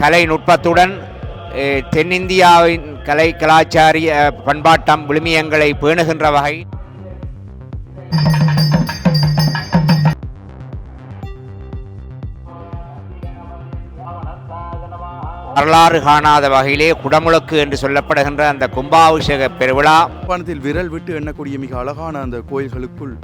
கலை நுட்பத்துடன் தென்னிந்தியாவின் கலை கலாச்சாரிய பண்பாட்டம் விழுமியங்களை பேணுகின்ற வகை. வரலாறு காணாத வகையிலே குடமுழுக்கு என்று சொல்லப்படுகின்ற அந்த கும்பாபிஷேக பெருவிழா. விரல் விட்டு எண்ணக்கூடிய மிக அழகான அந்த கோயில்களுக்குள்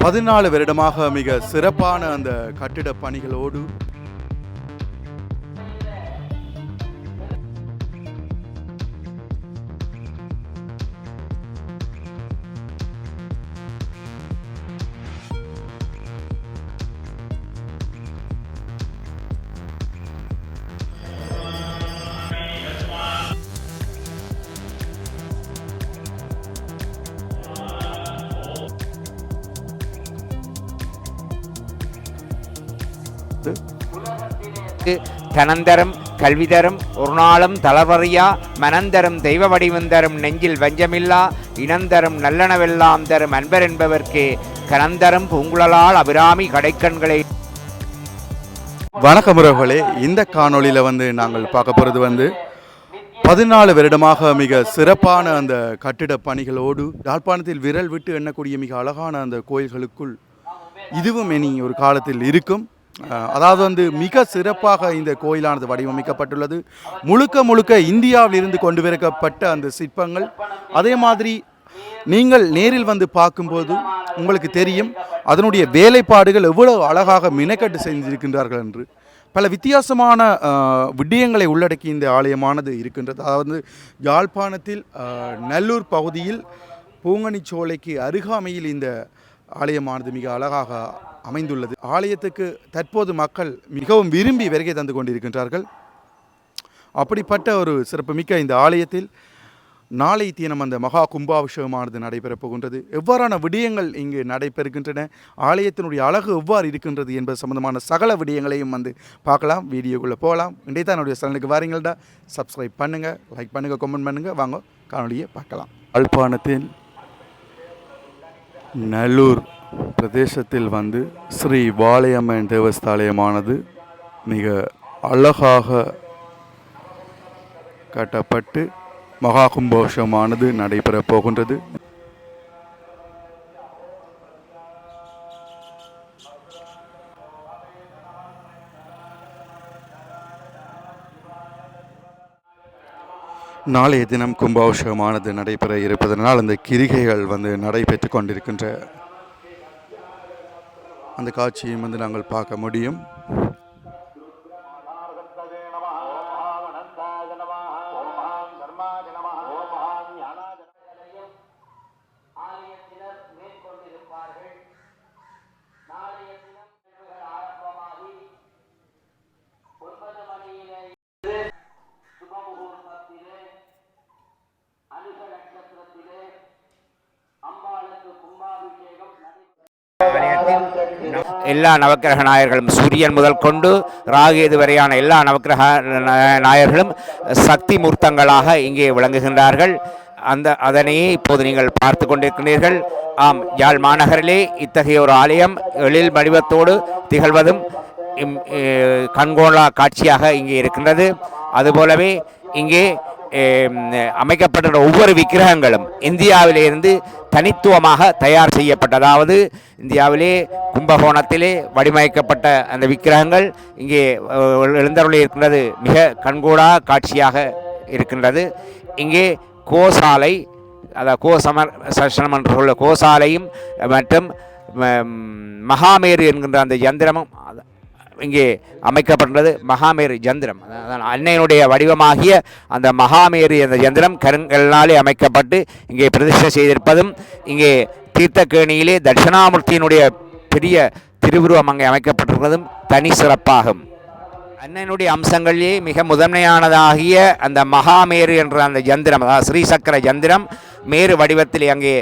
பதினாலு வருடமாக மிக சிறப்பான அந்த கட்டிட பணிகளோடு தனந்தரும் கல்விதரும் ஒரு நாளும் தளர்வறியா மனந்தரும் தெய்வ வடிவந்தரும் நெஞ்சில் வஞ்சமில்லா இனந்தரும் நல்லனவெல்லாம் தரும் அன்பர் என்பவர்க்கே கனந்தரும் பூங்குழலால் அபிராமி கடைக்கண்களை. வணக்கம் உறவுகளே இந்த காணொளியில் வந்து நாங்கள் பார்க்க போகிறது வந்து பதினாலு வருடமாக மிக சிறப்பான அந்த கட்டிட பணிகளோடு யாழ்ப்பாணத்தில் விரல் விட்டு எண்ணக்கூடிய மிக அழகான அந்த கோயில்களுக்குள் இதுவும் இனி ஒரு காலத்தில் இருக்கும். அதாவது வந்து மிக சிறப்பாக இந்த கோயிலானது வடிவமைக்கப்பட்டுள்ளது. முழுக்க முழுக்க இந்தியாவிலிருந்து கொண்டு வரப்பட்ட அந்த சிற்பங்கள். அதே மாதிரி நீங்கள் நேரில் வந்து பார்க்கும்போது உங்களுக்கு தெரியும் அதனுடைய வேலைப்பாடுகள் எவ்வளவு அழகாக மினக்கட்டு செஞ்சிருக்கின்றார்கள் என்று. பல வித்தியாசமான விடயங்களை உள்ளடக்கி இந்த ஆலயமானது இருக்கின்றது. அதாவது யாழ்ப்பாணத்தில் நல்லூர் பகுதியில் பூங்கனிச்சோலைக்கு அருகாமையில் இந்த ஆலயமானது மிக அழகாக அமைந்துள்ளது. ஆலயத்துக்கு தற்போது மக்கள் மிகவும் விரும்பி வருகை தந்து கொண்டிருக்கின்றார்கள். அப்படிப்பட்ட ஒரு சிறப்புமிக்க இந்த ஆலயத்தில் நாளை தினம் அந்த மகா கும்பாபிஷேகமானது நடைபெறப் போகின்றது. எவ்வாறான விடயங்கள் இங்கு நடைபெறுகின்றன? ஆலயத்தினுடைய அழகு எவ்வாறு இருக்கின்றது என்பது சம்பந்தமான சகல விடயங்களையும் வந்து பார்க்கலாம். வீடியோக்குள்ளே போகலாம். இன்றைய தான் என்னுடைய சேனலுக்கு வாரீங்கள்டா சப்ஸ்கிரைப் பண்ணுங்கள் லைக் பண்ணுங்கள் கமெண்ட் பண்ணுங்கள் வாங்க காணொலியை பார்க்கலாம். அல்பானத்தில் நல்லூர் பிரதேசத்தில் வந்து ஸ்ரீ வாளையம்மன் தேவஸ்தாலயமானது மிக அழகாக கட்டப்பட்டு மகா கும்போஷமானது நடைபெறப் போகின்றது. நாளைய தினம் கும்பாபிஷேகமானது நடைபெற இருப்பதனால் அந்த கிரிகைகள் வந்து நடைபெற்று கொண்டிருக்கின்ற அந்த காட்சியும் வந்து நாங்கள் பார்க்க முடியும். எல்லா நவக்கிரக நாயர்களும் சூரியன் முதல் கொண்டு ராகேது வரையான எல்லா நவக்கிரக நாயர்களும் சக்தி மூர்த்தங்களாக இங்கே விளங்குகின்றார்கள். அந்த அதனையே இப்போது நீங்கள் பார்த்து கொண்டிருக்கிறீர்கள் ஆம் யாழ் மாநகரிலே இத்தகைய ஒரு ஆலயம் எழில் வடிவத்தோடு திகழ்வதும் கண்கோளா கண்கோலா காட்சியாக இங்கே இருக்கின்றது. அதுபோலவே இங்கே அமைக்கப்பட்ட ஒவ்வொரு விக்கிரகங்களும் இந்தியாவிலிருந்து தனித்துவமாக தயார் செய்யப்பட்ட அதாவது இந்தியாவிலே கும்பகோணத்திலே வடிவமைக்கப்பட்ட அந்த விக்கிரகங்கள் இங்கே எழுந்தருளி இருக்கின்றது மிக கண்கூடா காட்சியாக இருக்கின்றது. இங்கே கோசாலை அதாவது கோ சமர் சர்ஷனம் என்று சொல்ல கோசாலையும் மற்றும் மகாமேரு என்கின்ற அந்த யந்திரமும் இங்கே அமைக்கப்பட்டுள்ளது மகாமேரு ஜந்திரம். அன்னையினுடைய வடிவமாகிய அந்த மகாமேரு அந்த யந்திரம் கருங்கல்லாலே அமைக்கப்பட்டு இங்கே பிரதிஷ்டை செய்திருப்பதும் இங்கே தீர்த்தக்கேணியிலே தட்சிணாமூர்த்தியினுடைய பெரிய திருவுருவம் அங்கே அமைக்கப்பட்டிருப்பதும் தனி சிறப்பாகும். அண்ணனுடைய அம்சங்களிலே மிக முதன்மையானதாகிய அந்த மகாமேரு என்ற அந்த யந்திரம் அதாவது ஸ்ரீசக்கர யந்திரம் மேரு வடிவத்தில் அங்கே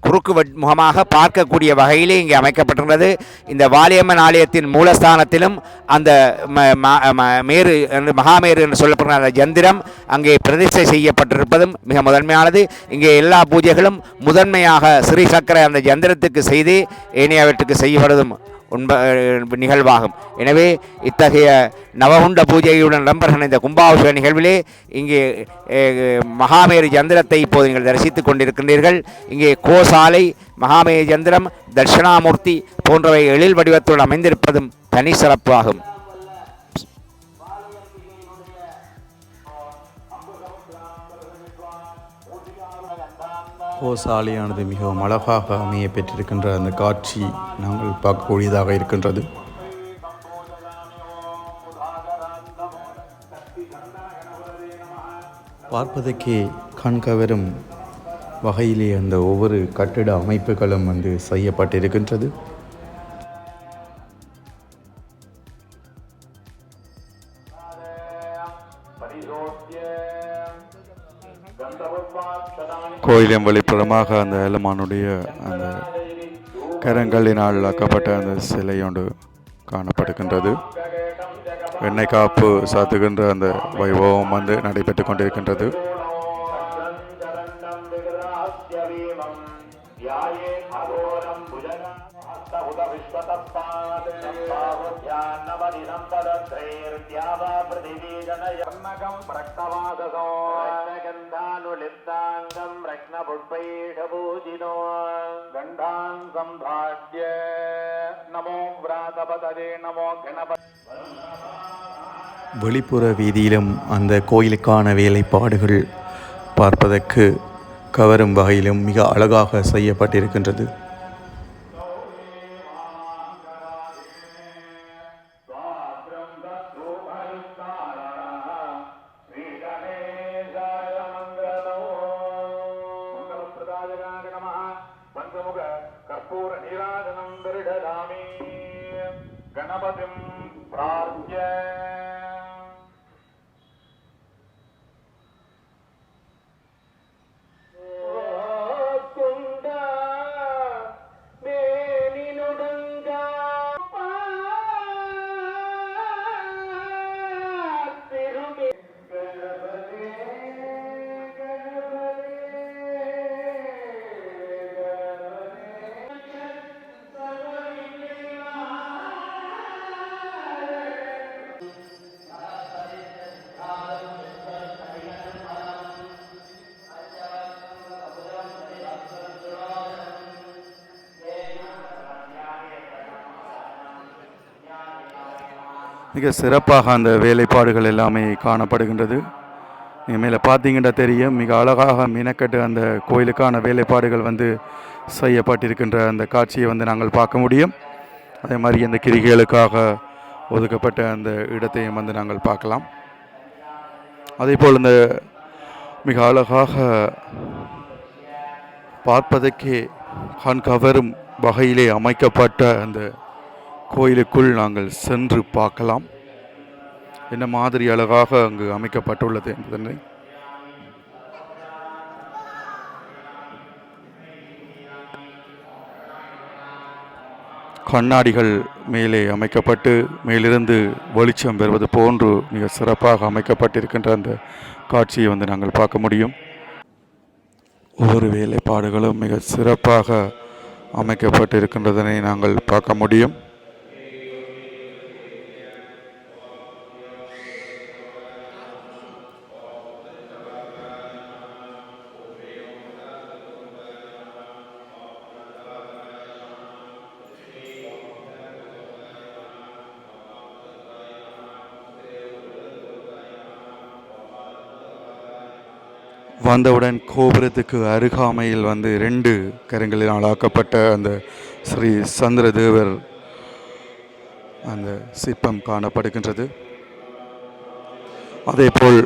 குறுக்கு வட்- முகமாக பார்க்கக்கூடிய வகையிலே இங்கே அமைக்கப்பட்டுள்ளது இந்த வாலியம்மன் ஆலயத்தின் மூலஸ்தானத்திலும் அந்த ம- ம- மேரு என்று மகாமேரு என்று சொல்லப்படுற அந்த யந்திரம் அங்கே பிரதிஷ்டை செய்யப்பட்டிருப்பதும் மிக முதன்மையானது. இங்கே எல்லா பூஜைகளும் முதன்மையாக ஸ்ரீசக்கர அந்த யந்திரத்துக்கு செய்து ஏனையவற்றுக்கு செய்யப்படுவதும் உண்ப நிகழ்வாகும். எனவே இத்தகைய நவகுண்ட பூஜையுடன் இடம்பெறுகின்ற இந்த கும்பாபிஷேக நிகழ்விலே இங்கே மகாமேரி மகாமேரு சந்திரத்தை இப்போது நீங்கள் தரிசித்துக் கொண்டிருக்கின்றீர்கள். இங்கே கோசாலை மகாமேரு சந்திரம் தட்சிணாமூர்த்தி போன்றவை எழில் வடிவத்துடன் அமைந்திருப்பதும் தனி சிறப்பு கோசாலையானது மிகவும் அழகாக அமைய பெற்றிருக்கின்ற அந்த காட்சி நாங்கள் பார்க்கக்கூடியதாக இருக்கின்றது. பார்ப்பதற்கே கண்கவரும் வகையிலே அந்த ஒவ்வொரு கட்டிட அமைப்புகளும் வந்து செய்யப்பட்டிருக்கின்றது. கோயிலின் வெளிப்புறமாக அந்த ஏலமானுடைய அந்த கரங்களினால் ஆக்கப்பட்ட அந்த சிலை ஒன்று காணப்படுகின்றது. எண்ணெய் காப்பு சாத்துகின்ற அந்த வைபவம் வந்து நடைபெற்று கொண்டிருக்கின்றது. रत्नपुष्पैषपूजिनो गण्डान् सम्भाड्य नमो व्रातपतये नमो गणपति வெளிப்புற வீதியிலும் அந்த கோயிலுக்கான வேலைப்பாடுகள் பார்ப்பதற்கு கவரும் வகையிலும் மிக அழகாக செய்யப்பட்டிருக்கின்றது மிக சிறப்பாக அந்த வேலைப்பாடுகள் எல்லாமே காணப்படுகின்றது. நீங்கள் மேலே பார்த்தீங்கன்னா தெரியும் மிக அழகாக மினக்கட்டு அந்த கோயிலுக்கான வேலைப்பாடுகள் வந்து செய்யப்பட்டிருக்கின்ற அந்த காட்சியை வந்து நாங்கள் பார்க்க முடியும். அதே மாதிரி அந்த கிரிகைகளுக்காக ஒதுக்கப்பட்ட அந்த இடத்தையும் வந்து நாங்கள் பார்க்கலாம். அதே போல் இந்த மிக அழகாக பார்ப்பதற்கே கண் கவரும் வகையிலே அமைக்கப்பட்ட அந்த கோயிலுக்குள் நாங்கள் சென்று பார்க்கலாம். என்ன மாதிரி அழகாக அங்கு அமைக்கப்பட்டுள்ளது என்பதனை. கண்ணாடிகள் மேலே அமைக்கப்பட்டு மேலிருந்து வெளிச்சம் பெறுவது போன்று மிக சிறப்பாக அமைக்கப்பட்டிருக்கின்ற அந்த காட்சியை வந்து நாங்கள் பார்க்க முடியும். ஒவ்வொரு வேலைப்பாடுகளும் மிக சிறப்பாக அமைக்கப்பட்டிருக்கின்றதனை நாங்கள் பார்க்க முடியும். வந்தவுடன் கோபுரத்துக்கு அருகாமையில் வந்து ரெண்டு கரங்களினால் ஆக்கப்பட்ட அந்த ஸ்ரீ சந்திரதேவர் அந்த சிற்பம் காணப்படுகின்றது. அதேபோல்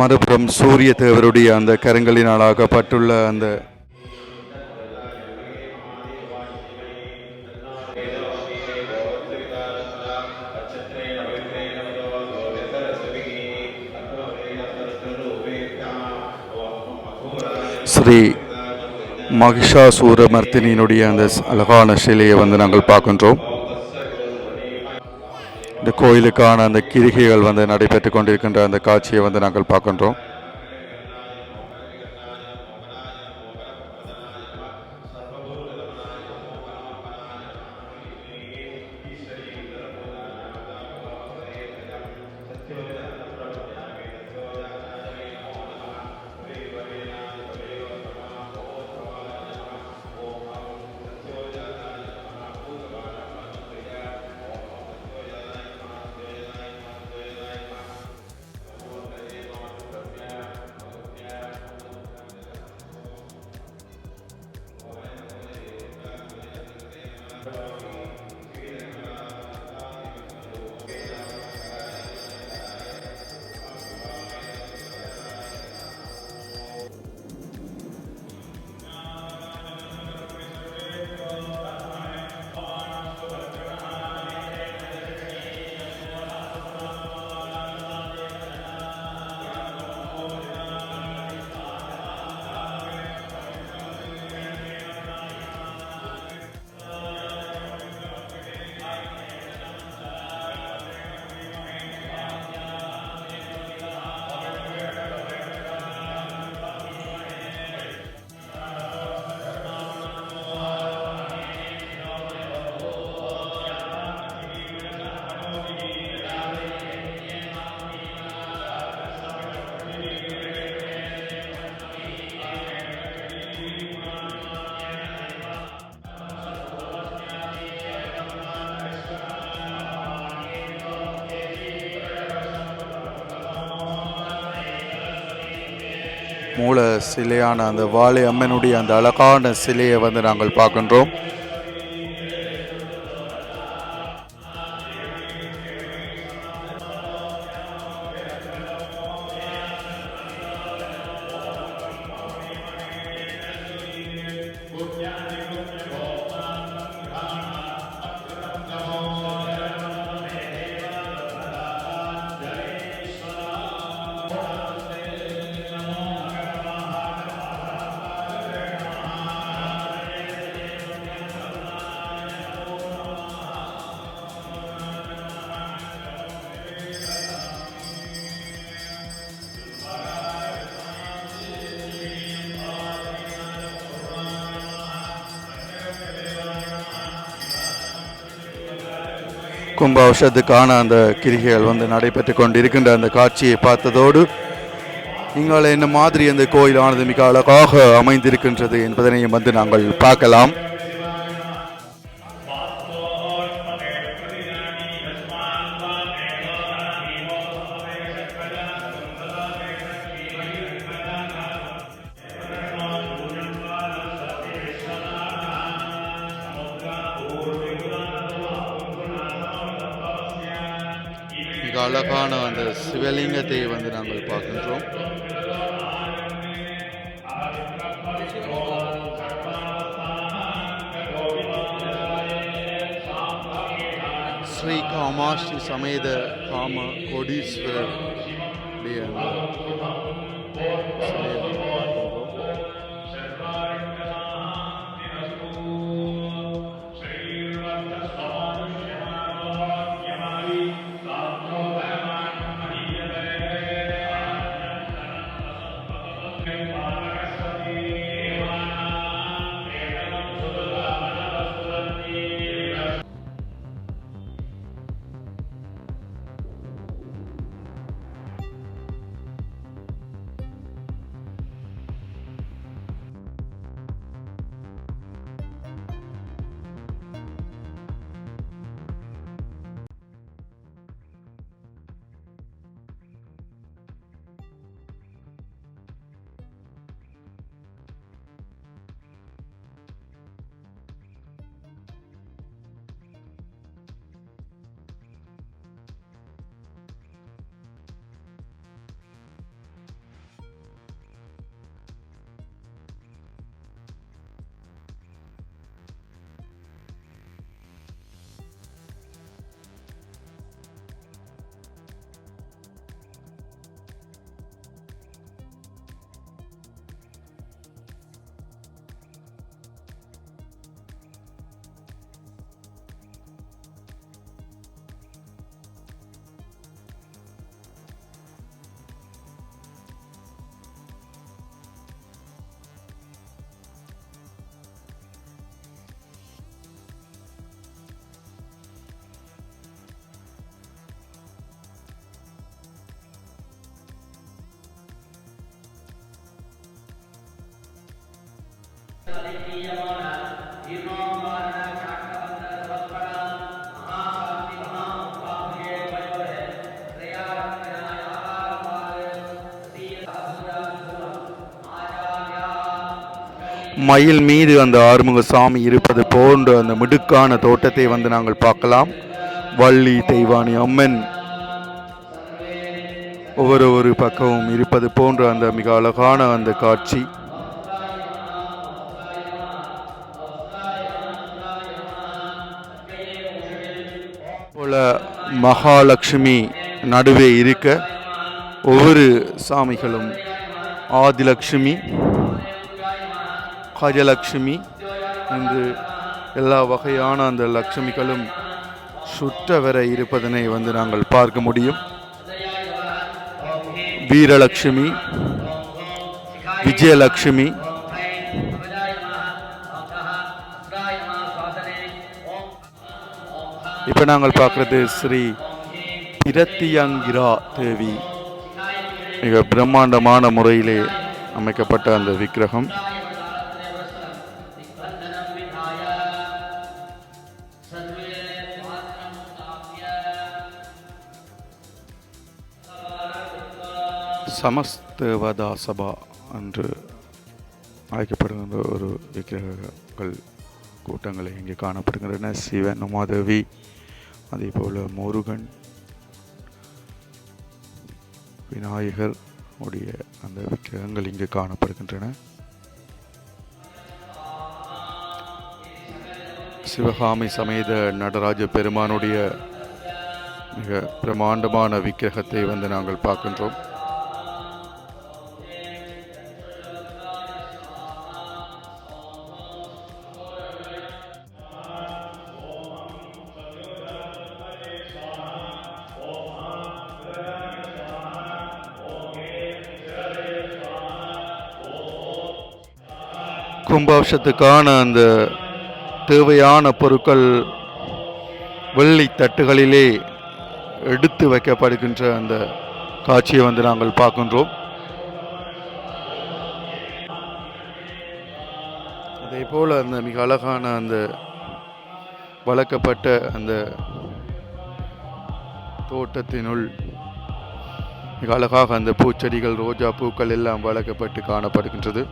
மறுபுறம் சூரிய தேவருடைய அந்த கரங்களினால் ஆக்கப்பட்டுள்ள அந்த ஸ்ரீ மகிஷாசூரமர்த்தினியினுடைய அந்த அழகான சிலையை வந்து நாங்கள் பார்க்கின்றோம். இந்த கோயிலுக்கான அந்த கிரிகைகள் வந்து நடைபெற்று கொண்டிருக்கின்ற அந்த காட்சியை வந்து நாங்கள் பார்க்கின்றோம். மூல சிலையான அந்த வாழை அம்மனுடைய அந்த அழகான சிலையை வந்து நாங்கள் பார்க்கின்றோம். கும்பாபிஷத்துக்கான அந்த கிரிகைகள் வந்து நடைபெற்று கொண்டிருக்கின்ற அந்த காட்சியை பார்த்ததோடு நீங்கள் என்ன மாதிரி அந்த கோயிலானது மிக அழகாக அமைந்திருக்கின்றது என்பதனையும் வந்து நாங்கள் பார்க்கலாம். மிக அழகான அந்த சிவலிங்கத்தை வந்து நாங்கள் பார்க்கின்றோம். ஸ்ரீ காமாட்சி சமேத காம கோடீஸ்வரர் மயில் மீது அந்த ஆறுமுக சாமி இருப்பது போன்ற அந்த மிடுக்கான தோட்டத்தை வந்து நாங்கள் பார்க்கலாம். வள்ளி தெய்வானி அம்மன் ஒவ்வொரு ஒரு பக்கமும் இருப்பது போன்ற அந்த மிக அழகான அந்த காட்சி. போல மகாலட்சுமி நடுவே இருக்க ஒவ்வொரு சாமிகளும் ஆதிலக்ஷ்மி கஜலக்ஷ்மி என்று எல்லா வகையான அந்த லட்சுமிகளும் சுற்ற வர இருப்பதனை வந்து நாங்கள் பார்க்க முடியும். வீரலட்சுமி விஜயலட்சுமி இப்போ நாங்கள் பார்க்குறது ஸ்ரீ பிரத்தியங்கிரா தேவி. மிக பிரம்மாண்டமான முறையிலே அமைக்கப்பட்ட அந்த விக்கிரகம். சமஸ்தவதா சபா என்று அழைக்கப்படுகின்ற ஒரு விக்கிரகங்கள் கூட்டங்களை இங்கே காணப்படுகின்றன. சிவன் உமாதேவி அதே போல் முருகன் விநாயகர் உடைய அந்த விக்கிரகங்கள் இங்கு காணப்படுகின்றன. சிவகாமி சமேத நடராஜ பெருமானுடைய மிக பிரமாண்டமான விக்கிரகத்தை வந்து நாங்கள் பார்க்கின்றோம். கும்பாபிஷத்துக்கான அந்த தேவையான பொருட்கள் வெள்ளி தட்டுகளிலே எடுத்து வைக்கப்படுகின்ற அந்த காட்சியை வந்து நாங்கள் பார்க்கின்றோம். அதே போல் அந்த மிக அழகான அந்த வளர்க்கப்பட்ட அந்த தோட்டத்தினுள் மிக அழகாக அந்த பூச்செடிகள் ரோஜா பூக்கள் எல்லாம் வளர்க்கப்பட்டு காணப்படுகின்றது.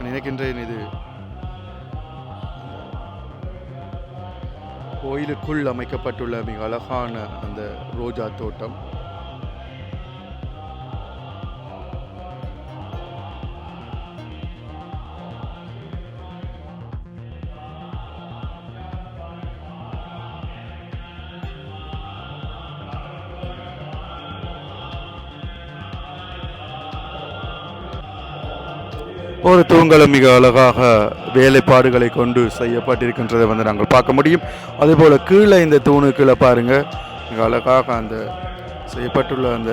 நினைக்கின்றேன் இது. கோயிலுக்குள் அமைக்கப்பட்டுள்ள மிக அழகான அந்த ரோஜா தோட்டம் ஒரு தூங்கலும் மிக அழகாக வேலைப்பாடுகளை கொண்டு செய்யப்பட்டிருக்கின்றதை வந்து நாங்கள் பார்க்க முடியும். அதேபோல் கீழே இந்த தூணு கீழே பாருங்கள் மிக அழகாக அந்த செய்யப்பட்டுள்ள அந்த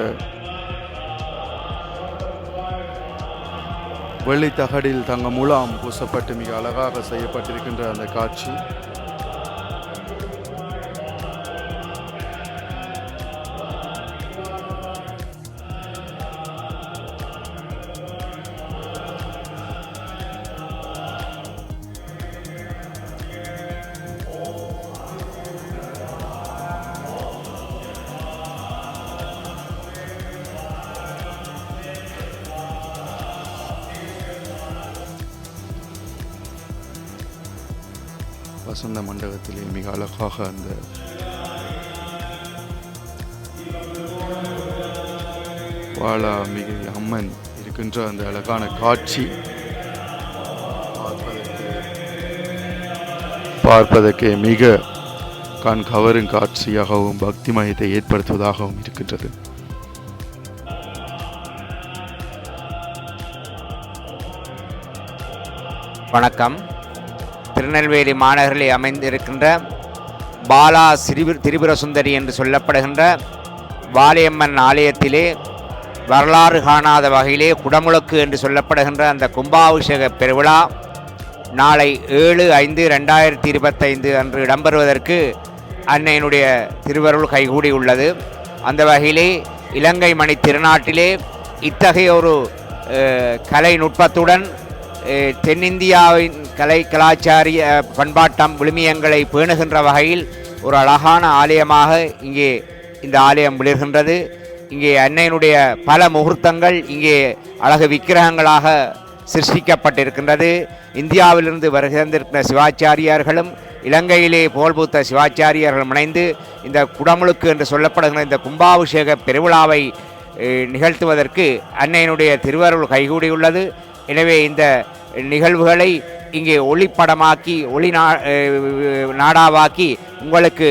வெள்ளி தகடில் தங்க முலாம் பூசப்பட்டு மிக அழகாக செய்யப்பட்டிருக்கின்ற அந்த காட்சி. மிக அழகாக அந்த அம்மன் இருக்கின்ற அந்த அழகான காட்சி. பார்ப்பதற்கு மிக கண் கவரும் காட்சியாகவும் பக்தி மயத்தை ஏற்படுத்துவதாகவும் இருக்கின்றது. வணக்கம். திருநெல்வேலி மாநகரில் அமைந்திருக்கின்ற பாலா சிறிபு திரிபுர சுந்தரி என்று சொல்லப்படுகின்ற வாலியம்மன் ஆலயத்திலே வரலாறு காணாத வகையிலே குடமுழக்கு என்று சொல்லப்படுகின்ற அந்த கும்பாபிஷேக பெருவிழா நாளை ஏழு ஐந்து ரெண்டாயிரத்தி இருபத்தைந்து அன்று இடம்பெறுவதற்கு அன்னையினுடைய திருவருள் கைகூடி உள்ளது. அந்த வகையிலே இலங்கை மணி திருநாட்டிலே இத்தகைய ஒரு கலை நுட்பத்துடன் தென்னிந்தியாவின் கலை கலாச்சாரிய பண்பாட்டம் விழுமியங்களை பேணுகின்ற வகையில் ஒரு அழகான ஆலயமாக இங்கே இந்த ஆலயம் விளிர்கின்றது இங்கே அன்னையினுடைய பல முகூர்த்தங்கள் இங்கே அழகு விக்கிரகங்களாக சிருஷ்டிக்கப்பட்டிருக்கின்றது. இந்தியாவிலிருந்து வருகை சிவாச்சாரியார்களும் இலங்கையிலே புகழ்பூத்த சிவாச்சாரியர்கள் இணைந்து இந்த குடமுழுக்கு என்று சொல்லப்படுகிற இந்த கும்பாபிஷேக பெருவிழாவை நிகழ்த்துவதற்கு அன்னையினுடைய திருவருள் கைகூடியுள்ளது. எனவே இந்த நிகழ்வுகளை இங்கே ஒளிப்படமாக்கி ஒளி நா நாடாவாக்கி உங்களுக்கு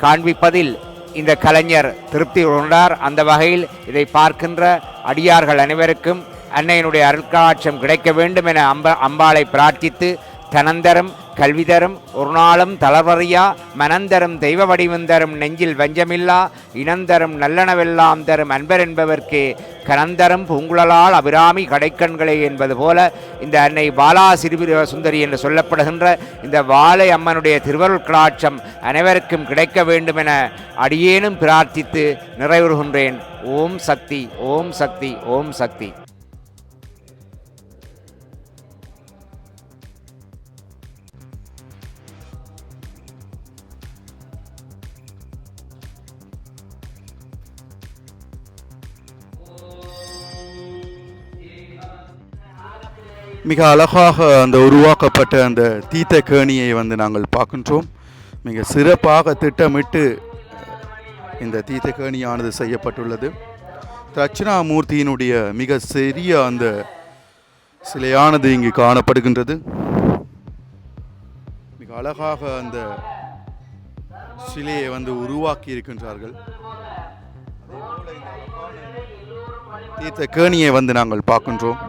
காண்பிப்பதில் இந்த கலைஞர் திருப்தி கொண்டார். அந்த வகையில் இதை பார்க்கின்ற அடியார்கள் அனைவருக்கும் அன்னையினுடைய அருட்காட்சம் கிடைக்க வேண்டும் என அம்ப அம்பாளை பிரார்த்தித்து தனந்தரம் கல்விதரும் ஒரு நாளும் தளர்வறியா மனந்தரும் தெய்வ வடிவம் தரும் நெஞ்சில் வஞ்சமில்லா இனந்தரும் நல்லனவெல்லாம் தரும் அன்பர் என்பவர்க்கே கனந்தரும் பூங்குழலால் அபிராமி கடைக்கண்களே என்பது போல இந்த அன்னை பாலா சிறுபிர சுந்தரி என்று சொல்லப்படுகின்ற இந்த வாழை அம்மனுடைய திருவருள் கடாட்சம் அனைவருக்கும் கிடைக்க வேண்டும் என அடியேனும் பிரார்த்தித்து நிறைவுறுகின்றேன். ஓம் சக்தி ஓம் சக்தி ஓம் சக்தி. மிக அழகாக அந்த உருவாக்கப்பட்ட அந்த தீத்த கேணியை வந்து நாங்கள் பார்க்கின்றோம். மிக சிறப்பாக திட்டமிட்டு இந்த தீத்த கேணியானது செய்யப்பட்டுள்ளது. தட்சிணாமூர்த்தியினுடைய மிக சிறிய அந்த சிலையானது இங்கு காணப்படுகின்றது. மிக அழகாக அந்த சிலையை வந்து உருவாக்கி இருக்கின்றார்கள் தீர்த்த கேணியை வந்து நாங்கள் பார்க்கின்றோம்.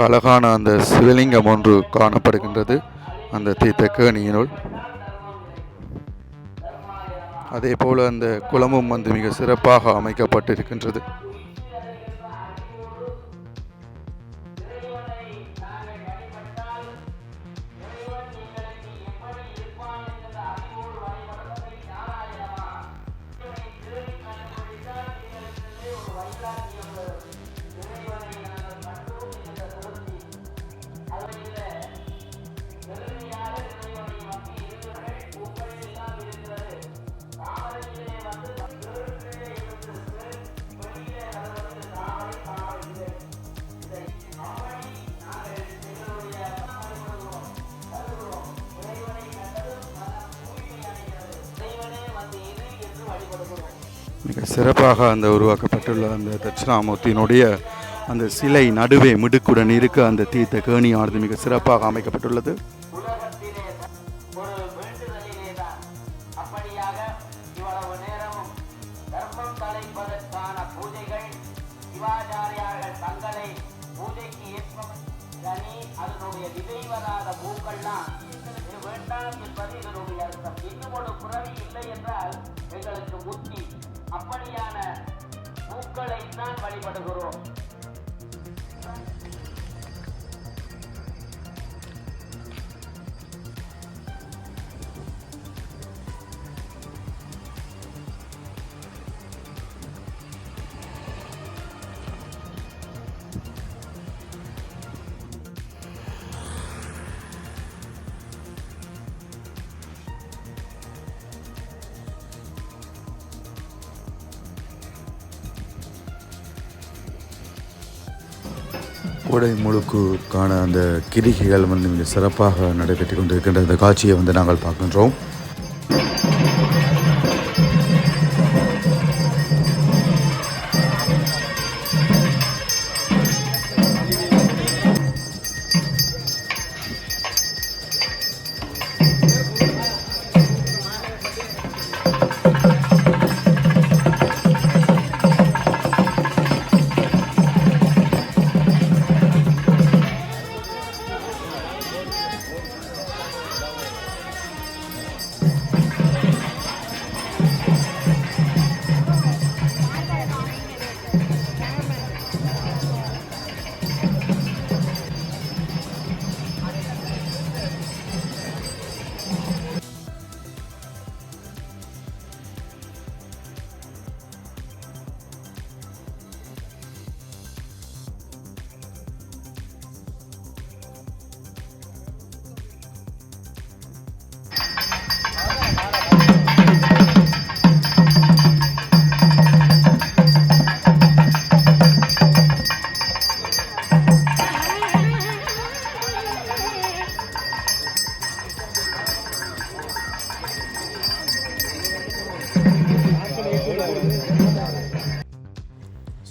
மிக அழகான அந்த சிவலிங்கம் ஒன்று காணப்படுகின்றது. அந்த தீர்த்த கேணியினுள் அதே போல் அந்த குளமும் வந்து மிக சிறப்பாக அமைக்கப்பட்டிருக்கின்றது. மிக சிறப்பாக அந்த உருவாக்கப்பட்டுள்ள அந்த தட்சிணாமூர்த்தியினுடைய அந்த சிலை நடுவே மிடுக்குடன் இருக்க அந்த தீர்த்த கேணியானது மிக சிறப்பாக அமைக்கப்பட்டுள்ளது. வேண்டாம் என்பது இதனுடைய அர்த்தம். இன்னும் ஒரு பிறவி இல்லை என்றால் எங்களுக்கு புத்தி. அப்படியான பூக்களை தான் வழிபடுகிறோம். கோடை முழுக்குக்கான அந்த கிரிகைகள் வந்து மிக சிறப்பாக நடைபெற்று கொண்டிருக்கின்ற இந்த காட்சியை வந்து நாங்கள் பார்க்கின்றோம்.